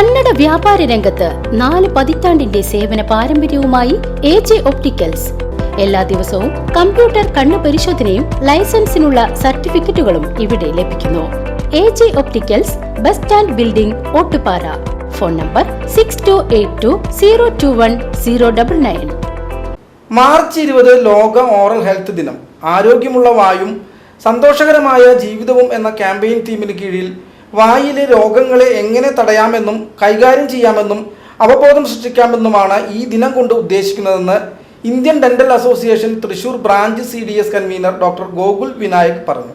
കന്നഡ വ്യാപാര രംഗത്ത് നാല് പതിറ്റാണ്ടിന്റെ സേവന പാരമ്പര്യവുമായി എ ജെ ഒപ്റ്റിക്കൽസ്. എല്ലാ ദിവസവും കമ്പ്യൂട്ടർ കണ്ണു പരിശോധനയും ലൈസൻസിനുള്ള സർട്ടിഫിക്കറ്റുകളും ഇവിടെ ലഭിക്കുന്നു. A J opticals bus stand building Ottupara. Phone number six two eight two zero two one zero double nine March ഇരുപത് ലോക ഓറൽ ഹെൽത്ത് ദിനം. ആരോഗ്യമുള്ള വായും സന്തോഷകരമായ ജീവിതവും എന്ന ക്യാമ്പയിൻ തീമിന് കീഴിൽ വായിലെ രോഗങ്ങളെ എങ്ങനെ തടയാമെന്നും കൈകാര്യം ചെയ്യാമെന്നും അവബോധം സൃഷ്ടിക്കാമെന്നുമാണ് ഈ ദിനം കൊണ്ട് ഉദ്ദേശിക്കുന്നതെന്ന് Indian dental association Thrissur branch C D S convenor doctor Gokul Vinayak പറഞ്ഞു.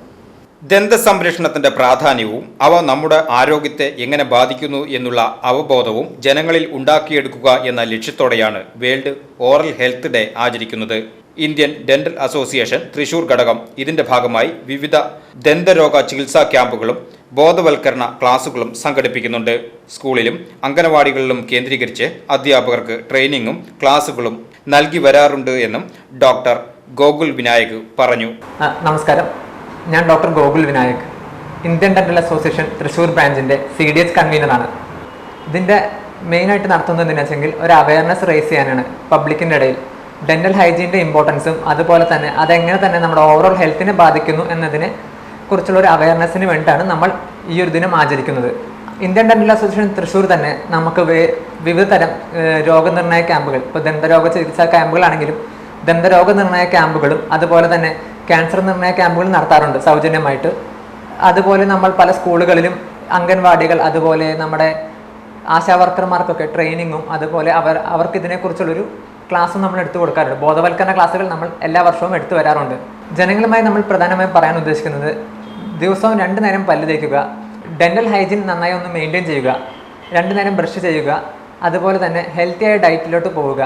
ദന്ത സംരക്ഷണത്തിന്റെ പ്രാധാന്യവും അവ നമ്മുടെ ആരോഗ്യത്തെ എങ്ങനെ ബാധിക്കുന്നു എന്നുള്ള അവബോധവും ജനങ്ങളിൽ ഉണ്ടാക്കിയെടുക്കുക എന്ന ലക്ഷ്യത്തോടെയാണ് വേൾഡ് ഓറൽ ഹെൽത്ത് ഡേ ആചരിക്കുന്നത്. ഇന്ത്യൻ ഡെന്റൽ അസോസിയേഷൻ തൃശൂർ ഘടകം ഇതിന്റെ ഭാഗമായി വിവിധ ദന്തരോഗ ചികിത്സാ ക്യാമ്പുകളും ബോധവൽക്കരണ ക്ലാസുകളും സംഘടിപ്പിക്കുന്നുണ്ട്. സ്കൂളിലും അംഗനവാടികളിലും കേന്ദ്രീകരിച്ച് അധ്യാപകർക്ക് ട്രെയിനിങ്ങും ക്ലാസുകളും നൽകി വരാറുണ്ട് എന്നും ഡോക്ടർ ഗോകുൽ വിനായക് പറഞ്ഞു. നമസ്കാരം. ഞാൻ doctor Gokul Vinayak. Indian dental association Thrissur ബ്രാഞ്ചിന്റെ C D H കൺവീനറാണ് ഇതിന്റെ മെയിനായിട്ട് നടത്തുന്നത് വെച്ചെങ്കിൽ ഒരു അവയർനെസ് റേസ് ചെയ്യാനാണ് പബ്ലിക്കിന്റെ ഇടയിൽ. ഡെന്റൽ ഹൈജീന്റെ ഇമ്പോർട്ടൻസും അതുപോലെ തന്നെ അതെങ്ങനെ തന്നെ നമ്മുടെ ഓവറോൾ ഹെൽത്തിനെ ബാധിക്കുന്നു എന്നതിനെ കുറിച്ചുള്ള ഒരു അവയർനെസ്സിന് വേണ്ടിയിട്ടാണ് നമ്മൾ ഈ ഒരു ദിനം ആചരിക്കുന്നത്. ഇന്ത്യൻ ഡെന്റൽ അസോസിയേഷൻ തൃശ്ശൂർ തന്നെ നമുക്ക് വിവിധ തരം രോഗനിർണയ ക്യാമ്പുകൾ ഇപ്പോൾ ദന്തരോഗ ചികിത്സാ ക്യാമ്പുകളാണെങ്കിലും ദന്തരോഗ നിർണയ ക്യാമ്പുകളും അതുപോലെ തന്നെ ക്യാൻസർ നിർണയ ക്യാമ്പുകളും നടത്താറുണ്ട് സൗജന്യമായിട്ട്. അതുപോലെ നമ്മൾ പല സ്കൂളുകളിലും അംഗൻവാടികൾ അതുപോലെ നമ്മുടെ ആശാവർക്കർമാർക്കൊക്കെ ട്രെയിനിങ്ങും അതുപോലെ അവർ അവർക്ക് ഇതിനെക്കുറിച്ചുള്ളൊരു ക്ലാസ്സും നമ്മൾ എടുത്തു കൊടുക്കാറുണ്ട്. ബോധവൽക്കരണ ക്ലാസ്സുകൾ നമ്മൾ എല്ലാ വർഷവും എടുത്തു വരാറുണ്ട്. ജനങ്ങളുമായി നമ്മൾ പ്രധാനമായും പറയാൻ ഉദ്ദേശിക്കുന്നത് ദിവസവും രണ്ട് നേരം പല്ല് തേക്കുക. ഡെന്റൽ ഹൈജീൻ നന്നായി ഒന്ന് മെയിന്റെയിൻ ചെയ്യുക. രണ്ട് നേരം ബ്രഷ് ചെയ്യുക. അതുപോലെ തന്നെ ഹെൽത്തിയായ ഡയറ്റിലോട്ട് പോവുക.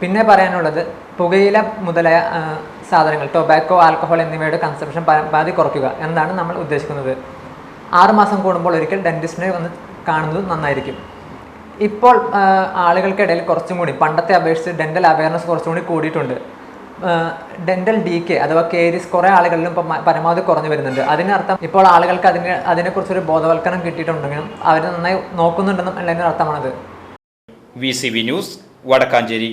പിന്നെ പറയാനുള്ളത് പുകയില മുതലായ സാധനങ്ങൾ ടൊബാക്കോ ആൽക്കഹോൾ എന്നിവയുടെ കൺസംഷൻ പരമാവധി കുറയ്ക്കുക എന്നാണ് നമ്മൾ ഉദ്ദേശിക്കുന്നത്. ആറുമാസം കൂടുമ്പോൾ ഒരിക്കൽ ഡെന്റിസ്റ്റിനെ വന്ന് കാണുന്നത് നന്നായിരിക്കും. ഇപ്പോൾ ആളുകൾക്കിടയിൽ കുറച്ചും കൂടി പണ്ടത്തെ അപേക്ഷിച്ച് ഡെന്റൽ അവയർനെസ് കുറച്ചും കൂടി കൂടിയിട്ടുണ്ട്. ഡെന്റൽ ഡി കെ അഥവാ കേരിസ് കുറേ ആളുകളിലും ഇപ്പം പരമാവധി കുറഞ്ഞു വരുന്നുണ്ട്. അതിനർത്ഥം ഇപ്പോൾ ആളുകൾക്ക് അതിന് അതിനെക്കുറിച്ചൊരു ബോധവൽക്കരണം കിട്ടിയിട്ടുണ്ടെങ്കിലും അവർ നന്നായി നോക്കുന്നുണ്ടെന്നും അല്ലെങ്കിൽ അർത്ഥമാണത്. V C V news Vadakkanchery.